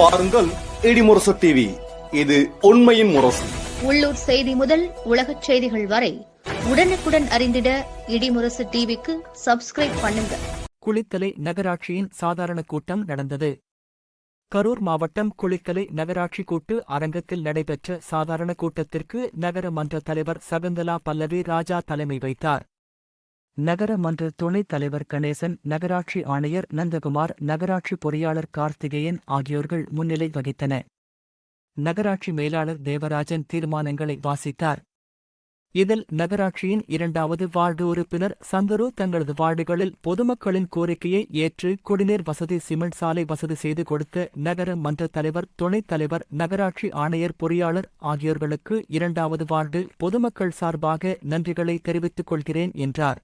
பாருங்கள் இடிமுரசு டிவி இது உண்மையின் முரசு. உள்ளூர் செய்தி முதல் உலகச் செய்திகள் வரை உடனுக்குடன் அறிந்திட இடிமுரசு டிவிக்கு சப்ஸ்கிரைப் பண்ணுங்க. குளித்தலை நகராட்சியின் சாதாரண கூட்டம் நடந்தது. கரூர் மாவட்டம் குளித்தலை நகராட்சி கூட்டு அரங்கத்தில் நடைபெற்ற சாதாரண கூட்டத்திற்கு நகர மன்ற தலைவர் சகுந்தலா பல்லவி ராஜா தலைமை வைத்தார் நகர மன்ற துணைத் தலைவர் கணேசன் நகராட்சி ஆணையர் நந்தகுமார் நகராட்சி பொறியாளர் கார்த்திகேயன் ஆகியோர்கள் முன்னிலை வகித்தன நகராட்சி மேலாளர் தேவராஜன் தீர்மானங்களை வாசித்தார். இதில் நகராட்சியின் இரண்டாவது வார்டு உறுப்பினர் சந்தரு தங்களது வார்டுகளில் பொதுமக்களின் கோரிக்கையை ஏற்று குடிநீர் வசதி சிமெண்ட் சாலை வசதி செய்து கொடுத்த நகர மன்ற தலைவர் துணைத் தலைவர் நகராட்சி ஆணையர் பொறியாளர் ஆகியோர்களுக்கு இரண்டாவது வார்டு பொதுமக்கள் சார்பாக நன்றிகளை தெரிவித்துக் கொள்கிறேன் என்றார்.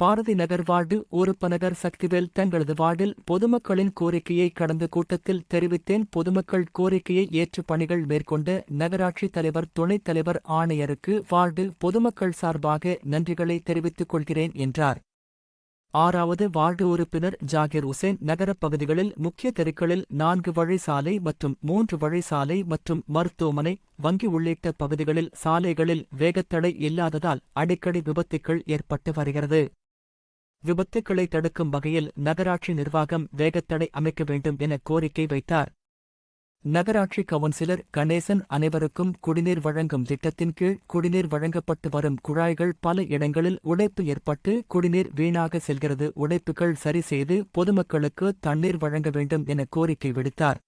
பாரதி நகர் வார்டு ஊருப்பநகர் சக்திவேல் தங்களது வார்டில் பொதுமக்களின் கோரிக்கையை கடந்த கூட்டத்தில் தெரிவித்தேன். பொதுமக்கள் கோரிக்கையை ஏற்று பணிகள் மேற்கொண்ட நகராட்சி தலைவர் துணைத் தலைவர் ஆணையருக்கு வார்டு பொதுமக்கள் சார்பாக நன்றிகளை தெரிவித்துக் கொள்கிறேன் என்றார். ஆறாவது வார்டு உறுப்பினர் ஜாகிர் உசேன் நகரப் பகுதிகளில் முக்கிய தெருக்களில் நான்கு வழி சாலை மற்றும் மூன்று வழி சாலை மற்றும் மருத்துவமனை வங்கி உள்ளிட்ட பகுதிகளில் சாலைகளில் வேகத்தடை இல்லாததால் அடிக்கடி விபத்துக்கள் ஏற்பட்டு வருகிறது. விபத்துக்களை தடுக்கும் வகையில் நகராட்சி நிர்வாகம் வேகத்தடை அமைக்க வேண்டும் என கோரிக்கை வைத்தார். நகராட்சி கவுன்சிலர் கணேசன் அனைவருக்கும் குடிநீர் வழங்கும் திட்டத்தின் கீழ் குடிநீர் வழங்கப்பட்டு வரும் குழாய்கள் பல இடங்களில் உடைப்பு ஏற்பட்டு குடிநீர் வீணாக செல்கிறது. உடைப்புகள் சரி செய்து பொதுமக்களுக்கு தண்ணீர் வழங்க வேண்டும் என கோரிக்கை விடுத்தார்.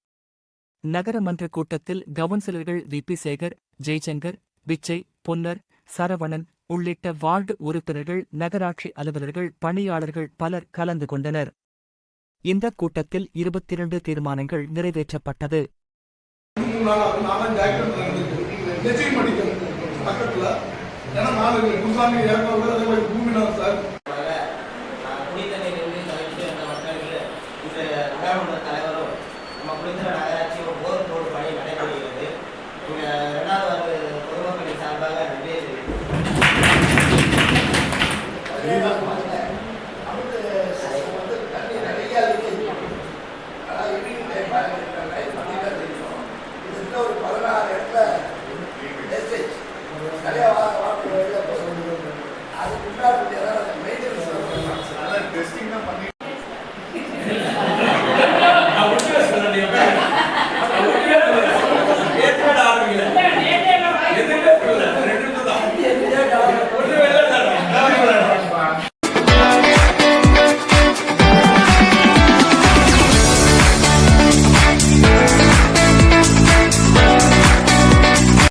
நகரமன்ற கூட்டத்தில் கவுன்சிலர்கள் வி. பி. சேகர் ஜெய்சங்கர் விச்சை பொன்னர் சரவணன் உள்ளிட்ட வார்டு உறுப்பினர்கள் நகராட்சி அலுவலர்கள் பணியாளர்கள் பலர் கலந்து கொண்டனர். இந்த கூட்டத்தில் இருபத்தி இரண்டு தீர்மானங்கள் நிறைவேற்றப்பட்டது. மூணு நாள் designa